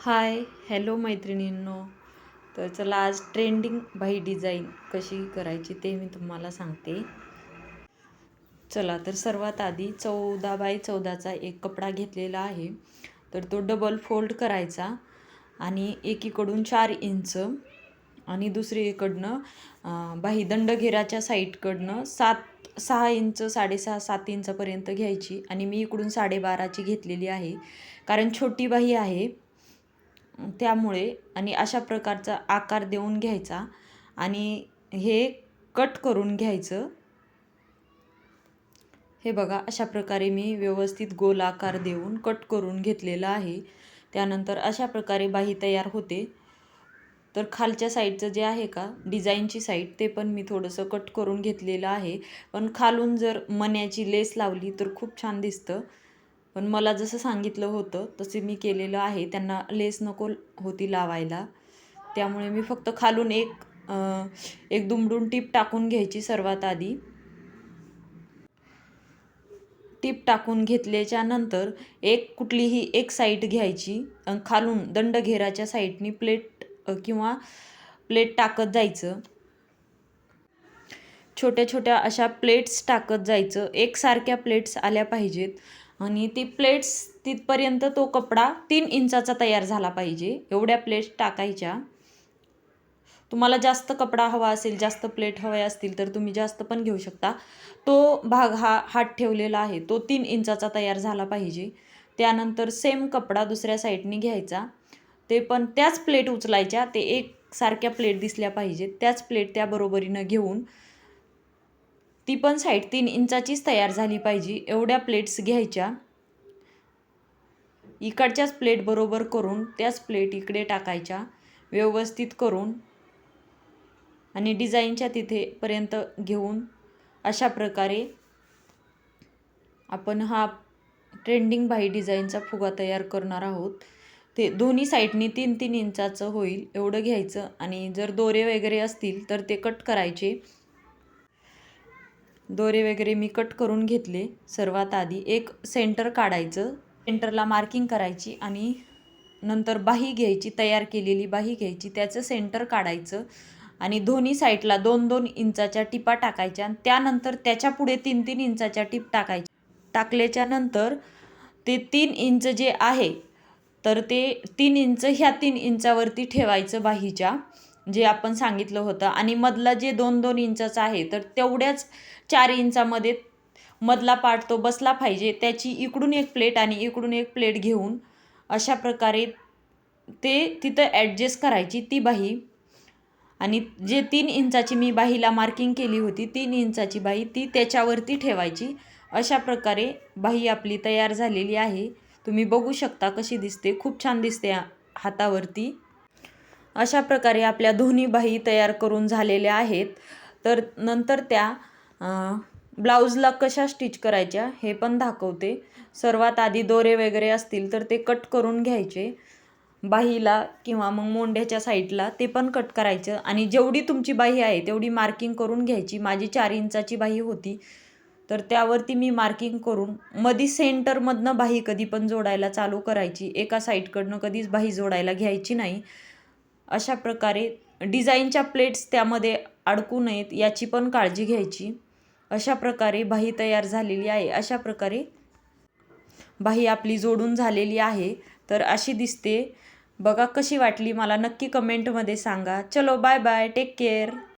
Hi hello मैत्रिणींनो. तर चला आज ट्रेंडिंग बाई डिझाईन कशी करायची ते मी तुम्हाला सांगते. चला तर सर्वात आधी चौदा बाय चौदाचा एक कपडा घेतलेला आहे. तर तो डबल फोल्ड करायचा आणि एकीकडून चार इंच आणि दुसरीकडनं बाही दंडघेराच्या साईडकडनं सात सहा इंच साडेसहा सात इंचापर्यंत घ्यायची आणि मी इकडून साडेबाराची घेतलेली आहे. कारण छोटी बाही आहे त्यामुळे आणि अशा प्रकारचा आकार देऊन घ्यायचा आणि हे कट करून घ्यायचं. हे बघा अशा प्रकारे मी व्यवस्थित गोल आकार देऊन कट करून घेतलेला आहे. त्यानंतर अशा प्रकारे बाही तयार होते. तर खालच्या साईडचं जे आहे का डिझाईनची साईड ते पण मी थोडंसं कट करून घेतलेलं आहे. पण खालून जर मण्याची लेस लावली तर खूप छान दिसतं. पण मला जसं सांगितलं होतं तसे मी केलेलं आहे. त्यांना लेस नको होती लावायला. त्यामुळे मी फक्त खालून एक एक दुमडून टीप टाकून घ्यायची सर्वात आधी. टीप टाकून घेतल्याच्या नंतर एक कुठलीही एक साईड घ्यायची अन् खालून दंडघेराच्या साईडनी प्लेट किंवा प्लेट टाकत जायचं. छोट्या छोट्या अशा प्लेट्स टाकत जायचं. एकसारख्या प्लेट्स आल्या पाहिजेत. आणि ती प्लेट्स तिथपर्यंत तो कपडा तीन इंचाचा तयार झाला पाहिजे. एवढ्या प्लेट्स टाकायच्या. तुम्हाला जास्त कपडा हवा असेल जास्त प्लेट हव्या असतील तर तुम्ही जास्त पण घेऊ शकता. तो भाग हा हात ठेवलेला आहे. तो तीन इंचाचा तयार झाला पाहिजे. त्यानंतर सेम कपडा दुसऱ्या साईडने घ्यायचा. ते पण त्याच प्लेट उचलायच्या. ते एक सारख्या प्लेट दिसल्या पाहिजेत. त्याच प्लेट त्या बरोबरीनं घेऊन ती पण साईड तीन इंचाचीच तयार झाली पाहिजे एवढ्या प्लेट्स घ्यायच्या. इकडच्याच प्लेट बरोबर करून त्याच प्लेट इकडे टाकायच्या व्यवस्थित करून आणि डिझाईनच्या तिथेपर्यंत घेऊन अशा प्रकारे आपण हा ट्रेंडिंग बाही डिझाईनचा फुगा तयार करणार आहोत. ते दोन्ही साईडनी तीन तीन इंचाचं होईल एवढं घ्यायचं आणि जर दोरे वगैरे असतील तर ते कट करायचे. दोरे वगैरे मी कट करून घेतले. सर्वात आधी एक सेंटर काढायचं. सेंटरला मार्किंग करायची आणि नंतर बाही घ्यायची तयार केलेली बाही घ्यायची. त्याचं सेंटर काढायचं आणि दोन्ही साईडला दोन दोन इंचाच्या टिपा टाकायच्या आणि त्यानंतर त्याच्या पुढे तीन तीन इंचाच्या टिप टाकायच्या टाकल्याच्या नंतर ते तीन इंच जे आहे तर ते तीन इंच ह्या तीन इंचावरती ठेवायचं बाहीच्या. जे आपण सांगितलं होतं. आणि मधला जे दोन दोन इंचाचा आहे तर तेवढ्याच चार इंचामध्ये मधला पार्ट तो बसला पाहिजे. त्याची इकडून एक प्लेट आणि इकडून एक प्लेट घेऊन अशा प्रकारे ते तिथं ॲडजस्ट करायची ती बाही. आणि जे तीन इंचाची मी बाहीला मार्किंग केली होती तीन इंचाची बाही ती त्याच्यावरती ठेवायची. अशा प्रकारे बाही आपली तयार झालेली आहे. तुम्ही बघू शकता कशी दिसते. खूप छान दिसते हातावरती. अशा प्रकारे आपल्या दोन्ही बाही तयार करून झालेल्या आहेत. तर नंतर त्या ब्लाऊजला कशा स्टिच करायच्या हे पण दाखवते. सर्वात आधी दोरे वगैरे असतील तर ते कट करून घ्यायचे. बाहीला किंवा मग मोंढ्याच्या साईडला ते पण कट करायचं. आणि जेवढी तुमची बाही आहे तेवढी मार्किंग करून घ्यायची. माझी चार इंचाची बाही होती. तर त्यावरती मी मार्किंग करून मधी सेंटरमधनं बाही कधी पण जोडायला चालू करायची. एका साईडकडनं कधीच बाही जोडायला घ्यायची नाही. अशा प्रकारे डिझाईनच्या प्लेट्स त्यामध्ये अडकू नयेत याची पण काळजी घ्यायची. अशा प्रकारे बाही तयार झालेली आहे. अशा प्रकारे बाही आपली जोडून झालेली आहे. तर अशी दिसते. बघा कशी वाटली मला. नक्की कमेंटमध्ये सांगा. चलो बाय बाय टेक केअर